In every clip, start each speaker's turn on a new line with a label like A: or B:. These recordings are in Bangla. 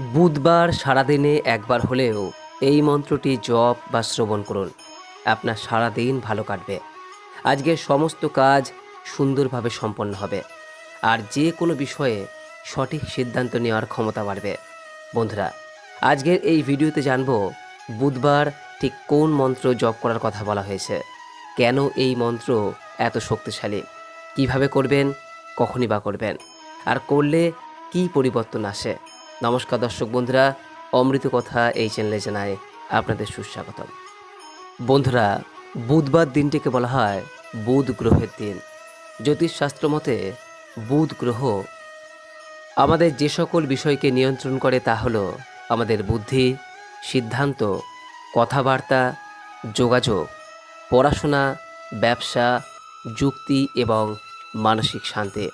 A: বুধবার সারাদিনে একবার হলেও এই মন্ত্রটি জপ বা শ্রবণ করুন। আপনার সারাদিন ভালো কাটবে। আজকের সমস্ত কাজ সুন্দরভাবে সম্পন্ন হবে। আর যে কোনো বিষয়ে সঠিক সিদ্ধান্ত নেওয়ার ক্ষমতা বাড়বে। বন্ধুরা, আজকের এই ভিডিওতে জানব বুধবার ঠিক কোন মন্ত্র জপ করার কথা বলা হয়েছে। কেন এই মন্ত্র এত শক্তিশালী? কীভাবে করবেন? কখনই বা করবেন? আর করলে কি পরিবর্তন আসে? নমস্কার দর্শক বন্ধুরা, অমৃত কথা এই চ্যানেলে জানায় আপনাদের সুস্বাগতম। বন্ধুরা, বুধবার দিনটিকে বলা হয় বুধ গ্রহের দিন। জ্যোতিষশাস্ত্র মতে, বুধ গ্রহ আমাদের যে সকল বিষয়কে নিয়ন্ত্রণ করে তা হলো আমাদের বুদ্ধি, সিদ্ধান্ত, কথাবার্তা, যোগাযোগ, পড়াশোনা, ব্যবসা, যুক্তি এবং মানসিক শান্তি।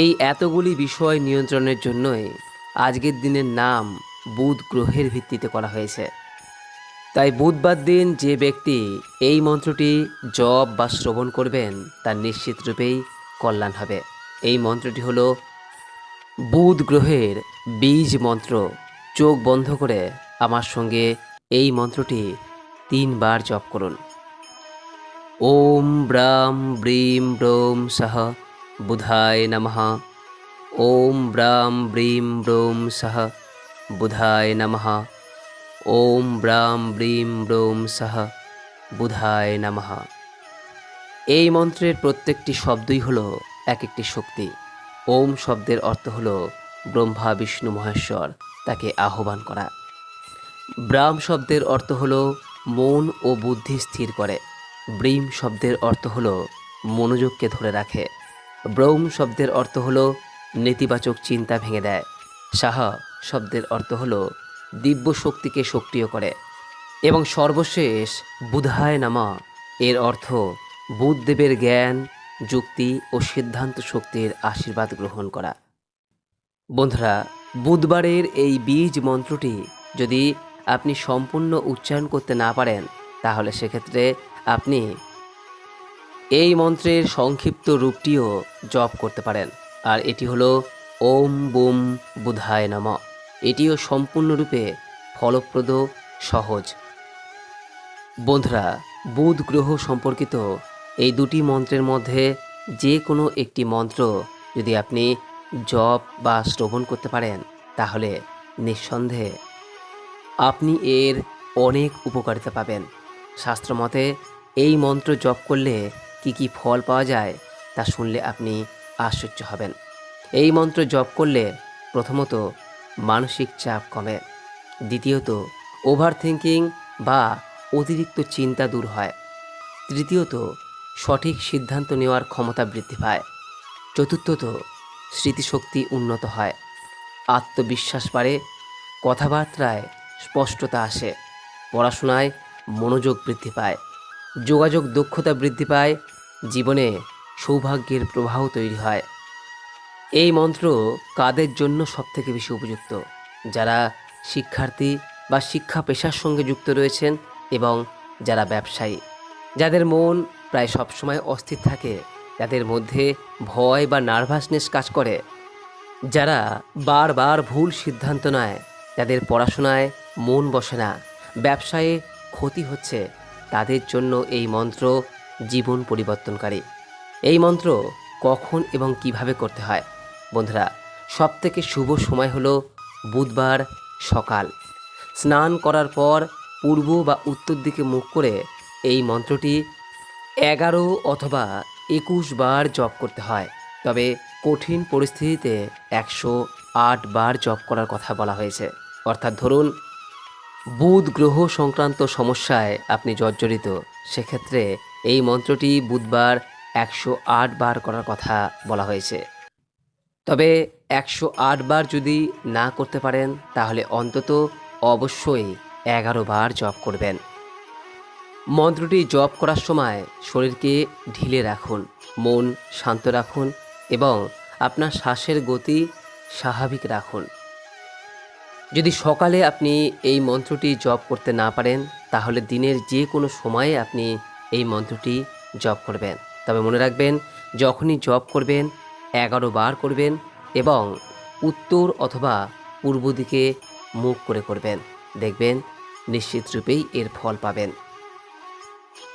A: এই এতগুলি বিষয় নিয়ন্ত্রণের জন্যই আজকের দিনের নাম বুধ গ্রহের ভিত্তিতে করা হয়েছে। তাই বুধবার দিন যে ব্যক্তি এই মন্ত্রটি জপ বা শ্রবণ করবেন তার নিশ্চিত রূপেই কল্যাণ হবে। এই মন্ত্রটি হলো, বুধ গ্রহের বীজ মন্ত্র, চোখ বন্ধ করে আমার সঙ্গে এই মন্ত্রটি তিনবার জপ করুন। ওম ব্রাম ব্রিম ব্রোম সহ বুধায় নমঃ। ওম ব্রাম ব্রিম ব্রোম সহ বুধায় নমঃ ওম ব্রাম ব্রিম ব্রোম সহ বুধায় নমঃ এই মন্ত্রের প্রত্যেকটি শব্দই হলো এক একটি শক্তি। ওম শব্দের অর্থ হলো ব্রহ্মা, বিষ্ণু, মহেশ্বর, তাকে আহ্বান করা। ব্রাম শব্দের অর্থ হলো মন ও বুদ্ধি স্থির করে। ব্রিম শব্দের অর্থ হলো মনোযোগকে ধরে রাখে। ব্রৌম শব্দের অর্থ হলো নেতিবাচক চিন্তা ভেঙে দেয়। সাহা শব্দের অর্থ হলো দিব্য শক্তিকে সক্রিয় করে এবং সর্বশেষ বুধায় নামা। এর অর্থ বুধদেবের জ্ঞান, যুক্তি ও সিদ্ধান্ত শক্তির আশীর্বাদ গ্রহণ করা। বন্ধুরা, বুধবারের এই বীজ মন্ত্রটি যদি আপনি সম্পূর্ণ উচ্চারণ করতে না পারেন, তাহলে সেক্ষেত্রে আপনি এই মন্ত্রের সংক্ষিপ্ত রূপটিও জপ করতে পারেন। আর এটি হলো ওম বুম বুধায় নম। এটিও সম্পূর্ণরূপে ফলপ্রদ, সহজ। বন্ধুরা, বুধ গ্রহ সম্পর্কিত এই দুটি মন্ত্রের মধ্যে যে কোনো একটি মন্ত্র যদি আপনি জপ বা শ্রবণ করতে পারেন, তাহলে নিঃসন্দেহে আপনি এর অনেক উপকারিতা পাবেন। শাস্ত্রমতে এই মন্ত্র জপ করলে কি কি ফল পাওয়া যায় তা শুনলে আপনি আশ্চর্য হবেন। এই মন্ত্র জপ করলে প্রথমত মানসিক চাপ কমে, দ্বিতীয়ত ওভার থিঙ্কিং বা অতিরিক্ত চিন্তা দূর হয়, তৃতীয়ত সঠিক সিদ্ধান্ত নেওয়ার ক্ষমতা বৃদ্ধি পায়, চতুর্থত স্মৃতিশক্তি উন্নত হয়, আত্মবিশ্বাস বাড়ে, কথাবার্তায় স্পষ্টতা আসে, পড়াশোনায় মনোযোগ বৃদ্ধি পায়, যোগাযোগ দক্ষতা বৃদ্ধি পায়, জীবনে সৌভাগ্যের প্রবাহ তৈরি হয়। এই মন্ত্র কাদের জন্য সবথেকে বেশি উপযুক্ত? যারা শিক্ষার্থী বা শিক্ষা পেশার সঙ্গে যুক্ত রয়েছেন এবং যারা ব্যবসায়ী, যাদের মন প্রায় সবসময় অস্থির থাকে, যাদের মধ্যে ভয় বা নার্ভাসনেস কাজ করে, যারা বারবার ভুল সিদ্ধান্ত নেয়, যাদের পড়াশোনায় মন বসে না, ব্যবসায়ে ক্ষতি হচ্ছে, তাদের জন্য এই মন্ত্র জীবন পরিবর্তনকারী। এই মন্ত্র কখন এবং কীভাবে করতে হয়? বন্ধুরা, সবথেকে শুভ সময় হলো বুধবার সকাল। স্নান করার পর পূর্ব বা উত্তর দিকে মুখ করে এই মন্ত্রটি এগারো অথবা একুশ বার জপ করতে হয়। তবে কঠিন পরিস্থিতিতে একশো আট বার জপ করার কথা বলা হয়েছে। অর্থাৎ ধরুন, বুধ গ্রহ সংক্রান্ত সমস্যায় আপনি জর্জরিত, সেক্ষেত্রে এই মন্ত্রটি বুধবার একশো আট বার করার কথা বলা হয়েছে। তবে একশো আট বার যদি না করতে পারেন, তাহলে অন্তত অবশ্যই এগারো বার জপ করবেন। মন্ত্রটি জপ করার সময় শরীরকে ঢিলে রাখুন, মন শান্ত রাখুন এবং আপনার শ্বাসের গতি স্বাভাবিক রাখুন। যদি সকালে আপনি এই মন্ত্রটি জপ করতে না পারেন, তাহলে দিনের যে কোনো সময়ে আপনি এই মন্ত্রটি জপ করবেন। তবে মনে রাখবেন, যখনই জপ করবেন, এগারো বার করবেন এবং উত্তর অথবা পূর্ব দিকে মুখ করে করবেন। দেখবেন নিশ্চিত রূপেই এর ফল পাবেন।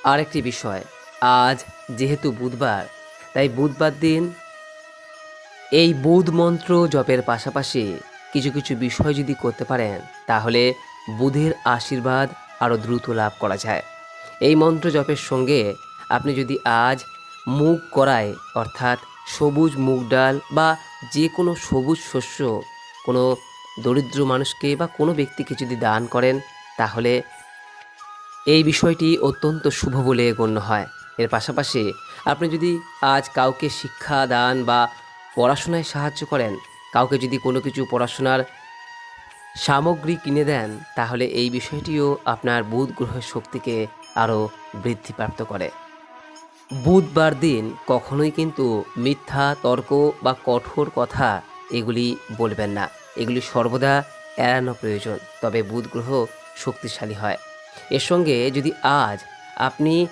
A: আরেকটি বিষয়, আজ যেহেতু বুধবার, তাই বুধবার দিন এই বুধ মন্ত্র জপের পাশাপাশি কিছু কিছু বিষয় যদি করতে পারেন, তাহলে বুধের আশীর্বাদ আরও দ্রুত লাভ করা যায়। এই মন্ত্র জপের সঙ্গে আপনি যদি আজ মুগ করায়, অর্থাৎ সবুজ মুগ ডাল বা যে কোনো সবুজ শস্য কোনো দরিদ্র মানুষকে বা কোনো ব্যক্তিকে যদি দান করেন, তাহলে এই বিষয়টি অত্যন্ত শুভ বলে গণ্য হয়। এর পাশাপাশি আপনি যদি আজ কাউকে শিক্ষা, দান বা পড়াশোনায় সাহায্য করেন, কাউকে যদি কোনো কিছু পড়াশোনার সামগ্রী কিনে দেন, তাহলে এই বিষয়টিও আপনার বুধ গ্রহের শক্তিকে আরও বৃদ্ধিপ্রাপ্ত করে। বুধবার দিন কখনোই কিন্তু মিথ্যা, তর্ক বা কঠোর কথা এগুলি বলবেন না। এগুলি সর্বদা এড়ানো প্রয়োজন, তবে বুধ গ্রহ শক্তিশালী হয়। এর সঙ্গে যদি আজ আপনি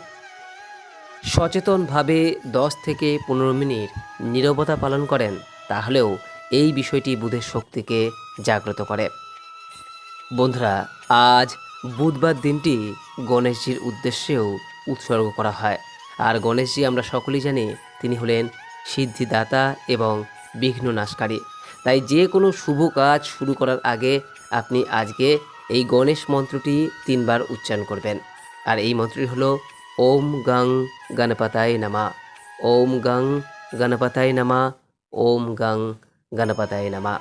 A: সচেতনভাবে দশ থেকে পনেরো মিনিট নীরবতা পালন করেন, তাহলেও এই বিষয়টি বুধের শক্তিকে জাগ্রত করে। বন্ধুরা, আজ বুধবার দিনটি গণেশজির উদ্দেশ্যেও উৎসর্গ করা হয়। আর গণেশজি আমরা সকলেই জানি তিনি হলেন সিদ্ধিদাতা এবং বিঘ্ন নাশকারী তাই যে কোনো শুভ কাজ শুরু করার আগে আপনি আজকে এই গণেশ মন্ত্রটি তিনবার উচ্চারণ করবেন। আর এই মন্ত্রটি হলো, ওম গং গণপতায় নামা, ওম গং গণপতায় নামা, ওম গং গণপতায় নামা।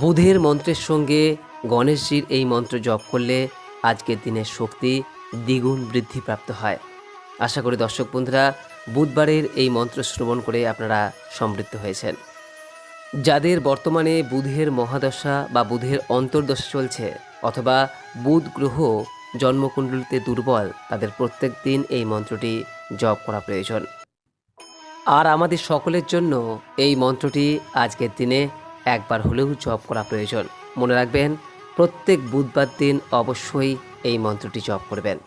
A: বুধের মন্ত্রের সঙ্গে গণেশজির এই মন্ত্র জপ করলে আজকের দিনের শক্তি দ্বিগুণ বৃদ্ধিপ্রাপ্ত হয়। আশা করি দর্শক বন্ধুরা, বুধবারের এই মন্ত্র শ্রবণ করে আপনারা সমৃদ্ধ হয়েছেন। যাদের বর্তমানে বুধের মহাদশা বা বুধের অন্তর্দশা চলছে, অথবা বুধ গ্রহ জন্মকুণ্ডলিতে দুর্বল, তাদের প্রত্যেক দিন এই মন্ত্রটি জপ করা প্রয়োজন। আর আমাদের সকলের জন্য এই মন্ত্রটি আজকের দিনে একবার হলেও জপ করা প্রয়োজন। মনে রাখবেন, প্রত্যেক বুধবার দিন অবশ্যই এই মন্ত্রটি জপ করবেন।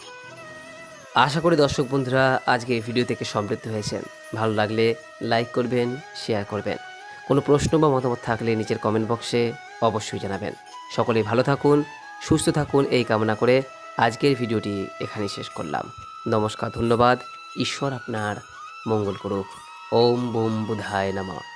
A: আশা করি দর্শক বন্ধুরা, আজকে এই ভিডিও থেকে সমৃদ্ধ হয়েছেন। ভালো লাগলে লাইক করবেন শেয়ার করবেন। কোনো প্রশ্ন বা মতামত থাকলে নিচের কমেন্ট বক্সে অবশ্যই জানাবেন। সকলেই ভালো থাকুন, সুস্থ থাকুন, এই কামনা করে আজকের ভিডিওটি এখানেই শেষ করলাম। নমস্কার, ধন্যবাদ। ঈশ্বর আপনার মঙ্গল করুক। ওম বোম বুধায় নামা।